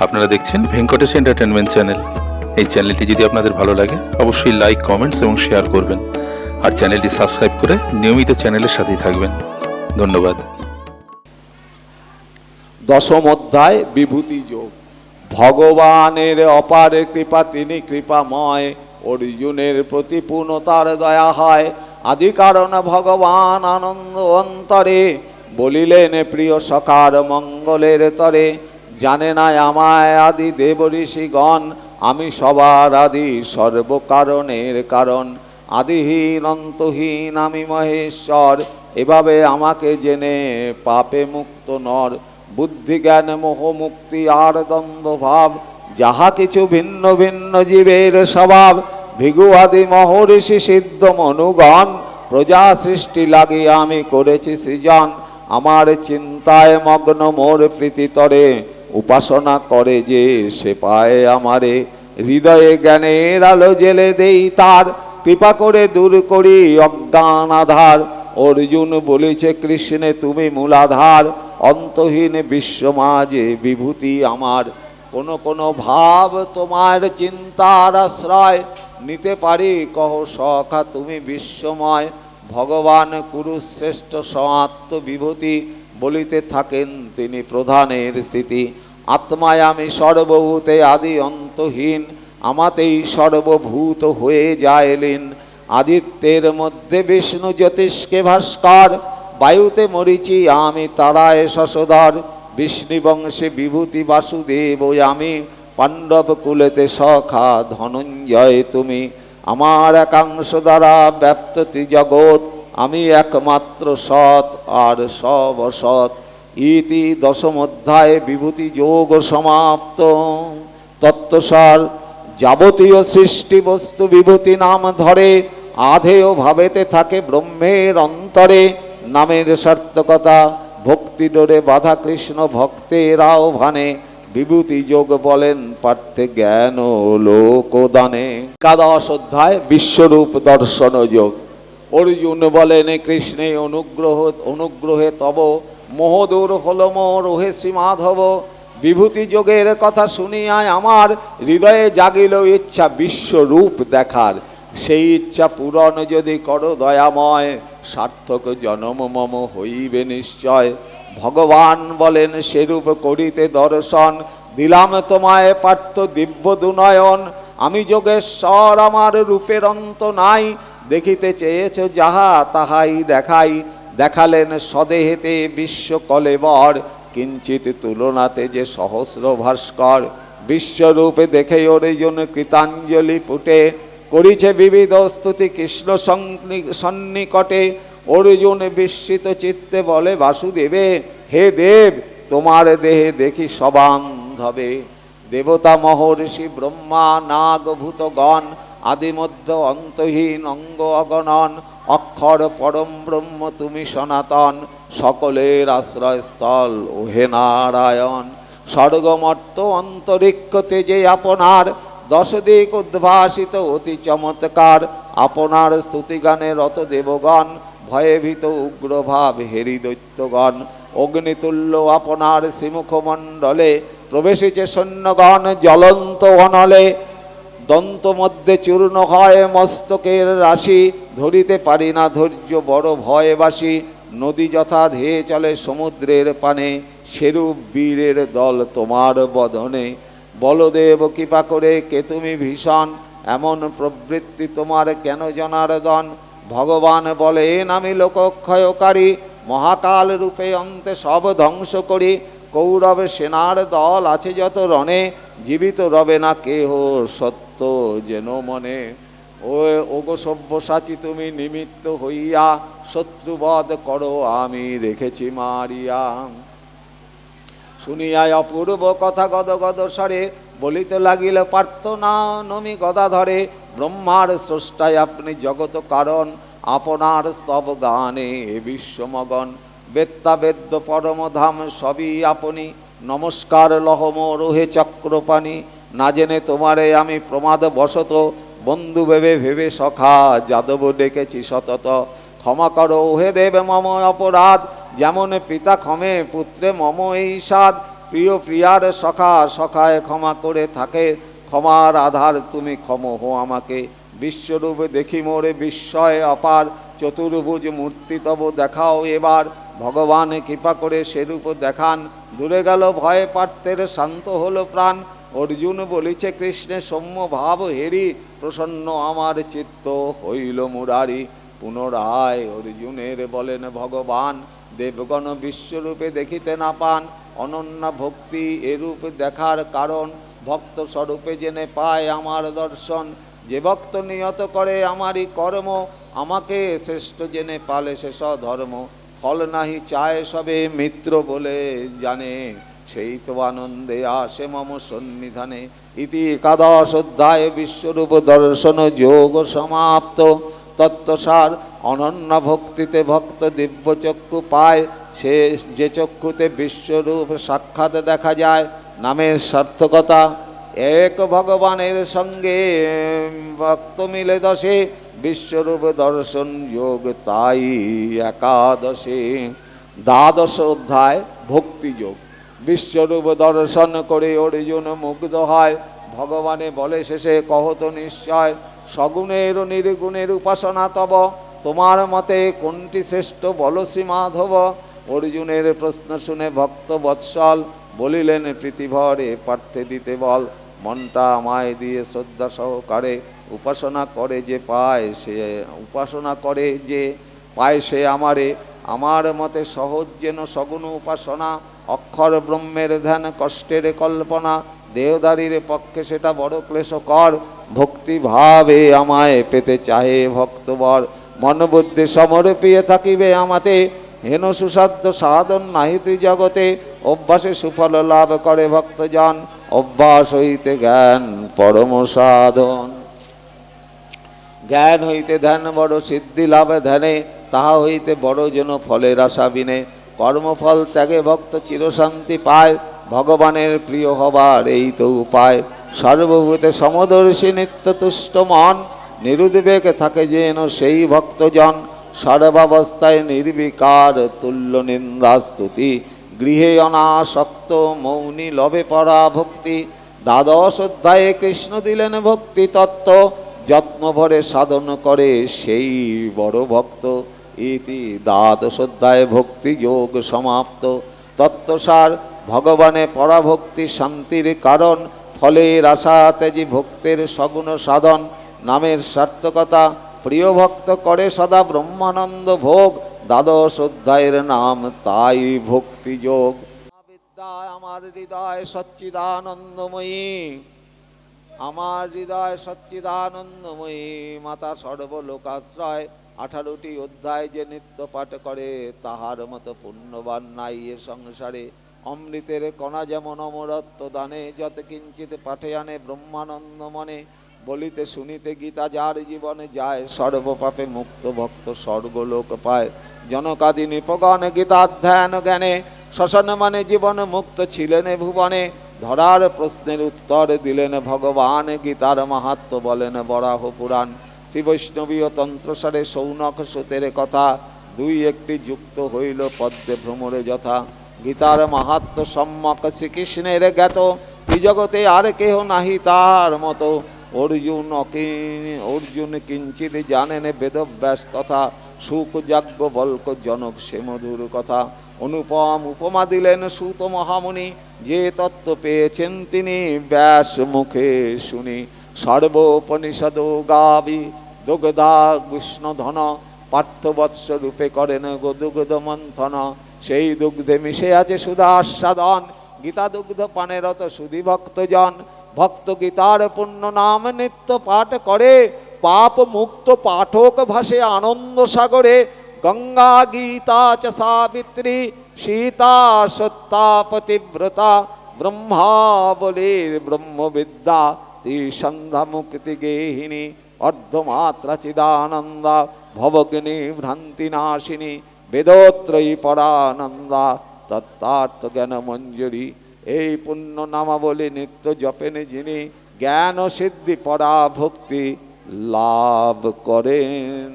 আপনারা দেখছেন Venkatesh entertainment channel এই চ্যানেলটি যদি আপনাদের ভালো লাগে, অবশ্যই লাইক কমেন্টস এবং শেয়ার করবেন। আর চ্যানেলটি সাবস্ক্রাইব করে নিয়মিত চ্যানেলের সাথেই থাকবেন। ধন্যবাদ। দশম অধ্যায়, বিভূতি যোগ। ভগবানের অপার কৃপা, তিনি কৃপাময়। অর্জুনের প্রতি পূর্ণতার দয়া হয়। আদি কারণ ভগবান আনন্দ অন্তরে। বলিলেন, প্রিয় সকার মঙ্গলের তরে। জানে না আমায় আদি দেব ঋষিগণ আমি সবার আদি সর্বকারণের কারণ। আদিহীন, অন্তহীন, আমি মহেশ্বর, এভাবে আমাকে জেনে পাপে মুক্ত নর। বুদ্ধি জ্ঞান মোহ মুক্তি আর দ্বন্দ্ব ভাব যাহা কিছু ভিন্ন ভিন্ন জীবের স্বভাব, ভিগু আদি মহর্ষি সিদ্ধ মনুগণ, প্রজা সৃষ্টি লাগি আমি করেছি সৃজন। আমার চিন্তায় মগ্ন মোর প্রীতিতরে উপাসনা করে যে সে পায় আমারে। হৃদয়ে জ্ঞানের আলো জেলে দেই তার। কৃপা করে দূর করি অজ্ঞান আধার। অর্জুন বলেছে, কৃষ্ণে, তুমি মূলাধার। অন্তহীন বিশ্ব মাঝে বিভূতি আমার। কোন কোন ভাব তোমার চিন্তার আশ্রয়। নিতে পারি, কহ সখা, তুমি বিশ্বময়। ভগবান কুরুশ্রেষ্ঠ সমাত্ম বিভূতি। বলিতে থাকেন তিনি প্রধানের স্থিতি। আত্মায় আমি সর্বভূতে আদি অন্তহীন, আমাতেই সর্বভূত হয়ে যায়লিন আদিত্যের মধ্যে বিষ্ণু জ্যোতিষকে ভাস্কর, বায়ুতে মরিচি আমি তারায় শশধর। বিষ্ণুবংশে বিভূতি বাসুদেব আমি, পাণ্ডব কুলেতে সখা ধনঞ্জয় তুমি। আমার একাংশ দ্বারা ব্যপ্ত জগৎ আমি একমাত্র সৎ আর সব অসৎ ইতি দশম অধ্যায়ে বিভূতি যোগ সমাপ্ত। তত্ত্বসার যাবতীয় সৃষ্টি বস্তু বিভূতি নাম ধরে, আধেয় ভাবেতে থাকে ব্রহ্মের অন্তরে। নামের সার্থকতা, ভক্তি ডোরে বাধা কৃষ্ণ ভক্তের আহ্বানে। বিভূতি যোগ বলেন পার্থে জ্ঞান লোকদানে। একাদশ অধ্যায়, বিশ্বরূপ দর্শন যোগ। অর্জুন বলেন, কৃষ্ণে অনুগ্রহ, অনুগ্রহে তব মোহদূর হল মোর, ওহে শ্রী মাধব। বিভূতি যোগের কথা শুনিয়ায় আমার হৃদয়ে জাগিল ইচ্ছা বিশ্বরূপ দেখার। সেই ইচ্ছা পূরণ যদি করো দয়াময়, সার্থক জনম মম হইবে নিশ্চয়। ভগবান বলেন, সেরূপ করিতে দর্শন, দিলাম তোমায় পার্থ দিব্য দুনয়ন। আমি যোগেশ্বর, আমার রূপের অন্ত নাই দেখিতে চেয়েছ যাহা, তাহাই দেখাই। দেখালেন সদেহেতে বিশ্ব কলেবর কিঞ্চিত তুলনাতে যে সহস্র ভাস্কর। বিশ্বরূপে দেখে অরিজন কৃতাঞ্জলি ফুটে। করিছে বিবিধ স্তুতি কৃষ্ণ সন্নি- সন্নিকটে। অর্জুন বিস্মিত চিত্তে বলে, বাসুদেবে, হে দেব, তোমার দেহে দেখি সবান্ধবে। দেবতা মহর্ষি ব্রহ্মা নাগ ভূতগণ আদিমধ্য অন্তহীন অঙ্গ অগণন, অক্ষর পরম ব্রহ্ম তুমি সনাতন, সকলের আশ্রয়স্থল, ওহে নারায়ণ। স্বর্গমর্ত অন্তরিক্ষ তেজে আপনার দশ দিক উদ্ভাসিত অতি চমৎকার, আপনার স্তুতিগানে রত দেবগণ ভয়ে ভীত উগ্রভাব হেরি দৈত্যগণ। অগ্নিতুল্য আপনার শ্রীমুখমণ্ডলে প্রবেশিছে সৈন্যগণ, জ্বলন্ত অনলে দন্ত মধ্যে চূর্ণ হয় মস্তকের রাশি, ধরিতে পারি না ধৈর্য, বড় ভয় বাসি নদী যথা ধেয়ে চলে সমুদ্রের পানে, সেরূপ বীরের দল তোমার বদনে। বলদেব কৃপা করে কে তুমি ভীষণ, এমন প্রবৃত্তি তোমার কেন জনার্দন ভগবান বলেন, আমি লোকক্ষয়কারী, মহাকাল রূপে অন্তে সব ধ্বংস করি। কৌরব সেনার দল আছে যত রণে, জীবিত রবে না কেহ সত্য। যেন মনে। ও, ওগো সব্যসাচী, তুমি নিমিত্ত হইয়া শত্রুবধ করো, আমি রেখেছি মারিয়া। শুনিয়া অপূর্ব কথা গদ গদ স্বরে, বলিতে লাগিল, পার্থ না নমি গদা ধরে ব্রহ্মার স্রষ্টায় আপনি জগত কারণ, আপনার স্তব গানে বিশ্বমগন। বেত্তা বেদ্য পরমধাম সবই আপনি, নমস্কার লহম রোহে চক্রপাণি না জেনে তোমারে আমি প্রমাদ বশত বন্ধু ভেবে ভেবে সখা, যাদব ডেকেছি সতত। ক্ষমা করো হে দেব, মম অপরাধ। যেমন পিতা ক্ষমে, পুত্রে মম এই সাদ প্রিয় প্রিয়ার সখা, সখায় ক্ষমা করে থাকে। ক্ষমার আধার তুমি ক্ষম হো আমাকে। বিশ্বরূপ দেখি মোরে বিস্ময় অপার। চতুর্ভুজ মূর্তি তব দেখাও এবার। ভগবান কৃপা করে সেরূপ দেখান। দূরে গেল ভয়ে পার্থের শান্ত হলো প্রাণ। অর্জুন বলিছে, কৃষ্ণে সৌম্য ভাব হেরি, প্রসন্ন আমার চিত্ত হইল মুরারি। পুনরায় অর্জুনের বলেন, ভগবান, দেবগণ বিশ্বরূপে দেখিতে না পান, অনন্য ভক্তি এরূপ দেখার কারণ। ভক্ত স্বরূপে জেনে পায় আমার দর্শন। যে ভক্ত নিয়ত করে আমারই কর্ম, আমাকে শ্রেষ্ঠ জেনে পালে সে সধর্ম ফল নাহি চায় সবে মিত্র বলে জানে। সেই তো আনন্দে আসে মম সন্নিধানে ইতি একাদশ অধ্যায় বিশ্বরূপ দর্শন যোগ সমাপ্ত তত্ত্বসার অনন্য ভক্তিতে ভক্ত দিব্য চক্ষু পায় সে যে চক্ষুতে বিশ্বরূপ সাক্ষাৎ দেখা যায় নামের সার্থকতা এক ভগবানের সঙ্গে ভক্ত মিলে দশে বিশ্বরূপ দর্শন যোগ তাই একাদশে দ্বাদশ অধ্যায় ভক্তিযোগ বিশ্বরূপ দর্শন করে অর্জুন মুগ্ধ হয়। ভগবানে বলে শেষে কহত নিশ্চয়, সগুণের নির্গুণের উপাসনা তব। তোমার মতে কোনটি শ্রেষ্ঠ বল শ্রী মাধব? অর্জুনের প্রশ্ন শুনে ভক্ত বৎসল বলিলেন, পৃথিবরে পার্থে দিতে বল, মনটা আমায় দিয়ে শ্রদ্ধা সহকারে উপাসনা করে যে পায় সে, উপাসনা করে যে পায় সে আমারে। আমার মতে সহজ যেন সগুণ উপাসনা অক্ষর ব্রহ্মের ধ্যান, কষ্টের কল্পনা, দেহদারির পক্ষে সেটা বড় ক্লেশকর। ভক্তি ভাবে আমায় পেতে চাহে ভক্তবর। মনবুদ্ধি সমর্পিয়ে থাকিবে আমাতে। হেন সুসাধ্য সাধন নাহিতি জগতে অভ্যাসে সুফল লাভ করে ভক্তজন। অভ্যাস হইতে জ্ঞান পরম সাধন। জ্ঞান হইতে ধ্যান বড় সিদ্ধি লাভে ধ্যানে। তাহা হইতে বড় যেন ফলের আশা বিনে। কর্মফল ত্যাগে ভক্ত চিরশান্তি পায়, ভগবানের প্রিয় হবার এই তো উপায়। সর্বভূতে সমদর্শী নিত্য তুষ্ট মন, নিরুদ্বেগ থাকে যেন সেই ভক্তজন। সর্বাবস্থায় নির্বিকার তুল্য নিন্দা স্তুতি, গৃহে অনাসক্ত মৌনী লবে পরা ভক্তি। দ্বাদশ অধ্যায়ে কৃষ্ণ দিলেন ভক্তি তত্ত্ব, যত্ন ভরে সাধন করে সেই বড় ভক্ত। ইতি দ্বাদশ ভক্তিযোগ সমাপ্ত। তত্ত্বসার ভগবানে পরাভক্তি শান্তির কারণ ফলের আশা তেজি ভক্তের সগুণ সাধন। নামের সার্থকতা প্রিয় ভক্ত করে সদা ব্রহ্মানন্দ ভোগ। দ্বাদশ অধ্যায়ের নাম তাই ভক্তিযোগ আমার হৃদয় সচ্চিদানন্দময়ী। আমার হৃদয় সচ্চিদানন্দময়ী। মাতা সর্বলোকাশ্রয়। আঠারোটি অধ্যায় যে নিত্য পাঠ করে, তাহার মতো পুণ্যবান নাই এ সংসারে। অমৃতের কণা যেমন অমরত্ব দানে, যত কিঞ্চিত পাঠে আনে ব্রহ্মানন্দ মনে। বলিতে শুনিতে গীতা যার জীবনে যায়, সর্বপাপে মুক্ত ভক্ত স্বর্গলোক পায়। জনকাদি নিপগণ গীতাধ্যায়ন জ্ঞানে, শ্মশান মানে জীবন মুক্ত ছিলেন ভুবনে। ধরার প্রশ্নের উত্তর দিলেন ভগবান গীতার মাহাত্ম বলেন বরাহ পুরাণ। শ্রী বৈষ্ণবীয় তন্ত্রসারে সৌনক সুতের কথা, দুই একটি যুক্ত হইল পদ্মে ভ্রমরে যথা। গীতার মাহাত্ম সম্যক শ্রীকৃষ্ণের জ্ঞাত জগতে আর কেহ নাহি তার মতো। অর্জুন অর্জুন কিঞ্চিত জানেন বেদব্যাস তথা, সুখ যাজ্ঞ বল্ক জনক সে মধুর কথা। অনুপম উপমা দিলেন সুত মহামুনি যে তত্ত্ব পেয়েছেন তিনি ব্যাস মুখে শুনি। সর্বোপনিষদ গাবি দুগ্ধা কৃষ্ণ ধন পার্থবৎস রূপে করেন গো দুগ্ধ মন্থন। সেই দুগ্ধে মিশে আছে সুধা আস্বাদন গীতা দুগ্ধ পানেরত সুধি ভক্তজন। ভক্ত গীতার পুণ্য নাম নিত্য পাঠ করে। পাপ মুক্ত পাঠক ভাসে আনন্দ সাগরে। গঙ্গা গীতা চ সাবিত্রী, সীতা সত্তা পতিব্রতা ব্রহ্মা বলির ব্রহ্মবিদ্যা, ত্রিসন্ধ্যা মুক্তি গেহিনী অর্ধমাত্রা চিদানন্দা ভবগ্নি ভ্রান্তি নাশিনী বেদোত্রয়ী পরানন্দা তত্ত্বার্থ জ্ঞান মঞ্জুরি এই পুণ্য নামাবলী নিত্য জপেন যিনি জ্ঞান সিদ্ধি পরা ভক্তি লাভ করেন